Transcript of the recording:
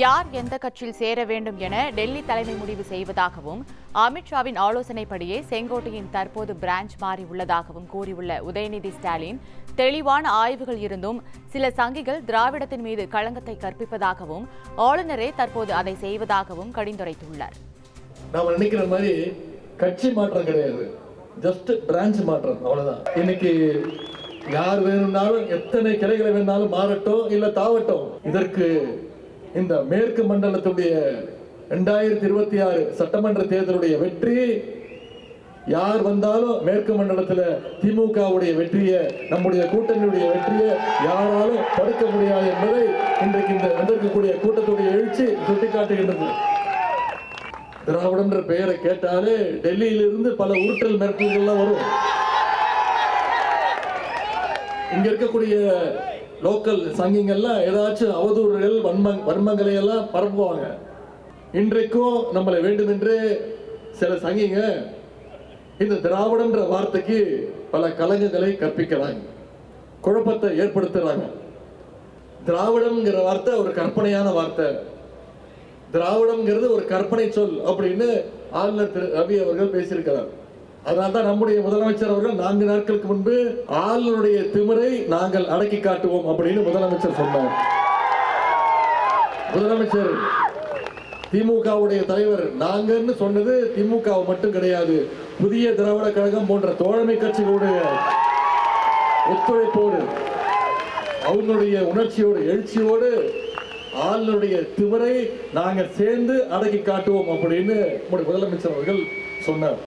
யார் எந்த கட்சியில் சேர வேண்டும் என டெல்லி தலைமை முடிவு செய்வதாகவும் அமித்ஷாவின் ஆலோசனைப்படியே செங்கோட்டையின் தற்போது பிரான்ச் மாறி உள்ளதாகவும் கூறியுள்ள உதயநிதி ஸ்டாலின் தெளிவான ஆய்வுகள் இருந்தும் சில சங்கிகள் திராவிடத்தின் மீது களங்கத்தை கற்பிப்பதாகவும் ஆளுநரே தற்போது அதை செய்வதாகவும் கடிந்துரைத்துள்ளார். நாம நினைக்கிற மாதிரி கட்சி மாற்றம் கிடையாது. ஜஸ்ட் பிரான்ச் மாற்றம் அவ்வளவுதான். இன்னைக்கு யார் வேணும்னாலும் எத்தனை கிளைகளை வேணாலும் மாறட்டும் இல்ல தாவட்டும். இதற்கு இந்த மேற்கு மண்டலத்துடைய ரெண்டாயிரத்தி இருபத்தி ஆறு சட்டமன்ற தேர்தலுடைய வெற்றி. யார் வந்தாலும் மேற்கு மண்டலத்தில் திமுகவுடைய வெற்றியை நம்முடைய கூட்டணியுடைய வெற்றியை யாராலும் தடுக்க முடியாது என்பதை இன்றைக்கு இந்த வந்திருக்கக்கூடிய கூட்டத்துடைய எழுச்சி சுட்டிக்காட்டுகின்றது. திராவிடன்ற பெயரை கேட்டாலே டெல்லியிலிருந்து பல உருட்டல் மிரட்டல்கள்லாம் வரும். இங்க இருக்கக்கூடிய லோக்கல் சங்கிங்கெல்லாம் ஏதாச்சும் அவதூறுகள் வன்ம வன்மங்களை எல்லாம் பரப்புவாங்க. இன்றைக்கும் நம்மளை வேண்டுமென்று சில சங்கிங்க இந்த திராவிடம்ன்ற வார்த்தைக்கு பல கலங்கங்களை கற்பிக்கிறாங்க. குழப்பத்தை ஏற்படுத்துறாங்க. திராவிடம்ங்கிற வார்த்தை ஒரு கற்பனையான வார்த்தை. திராவிடம்ங்கிறது ஒரு கற்பனை சொல் அப்படின்னு ஆளுநர் திரு ரவி அவர்கள் பேசியிருக்கிறார். அதனால்தான் நம்முடைய முதலமைச்சர் அவர்கள் நான்கு நாட்களுக்கு முன்பு ஆளுநருடைய திமிரை நாங்கள் அடக்கி காட்டுவோம் அப்படின்னு முதலமைச்சர் சொன்னார். முதலமைச்சர் திமுகவுடைய தலைவர் நாங்கன்னு சொன்னது திமுக மட்டும் கிடையாது புதிய திராவிட கழகம் போன்ற தோழமை கட்சிகளுடைய ஒத்துழைப்போடு அவங்களுடைய உணர்ச்சியோடு எழுச்சியோடு ஆளுநருடைய திவரை நாங்கள் சேர்ந்து அடக்கி காட்டுவோம் அப்படின்னு நம்முடைய முதலமைச்சர் அவர்கள் சொன்னார்.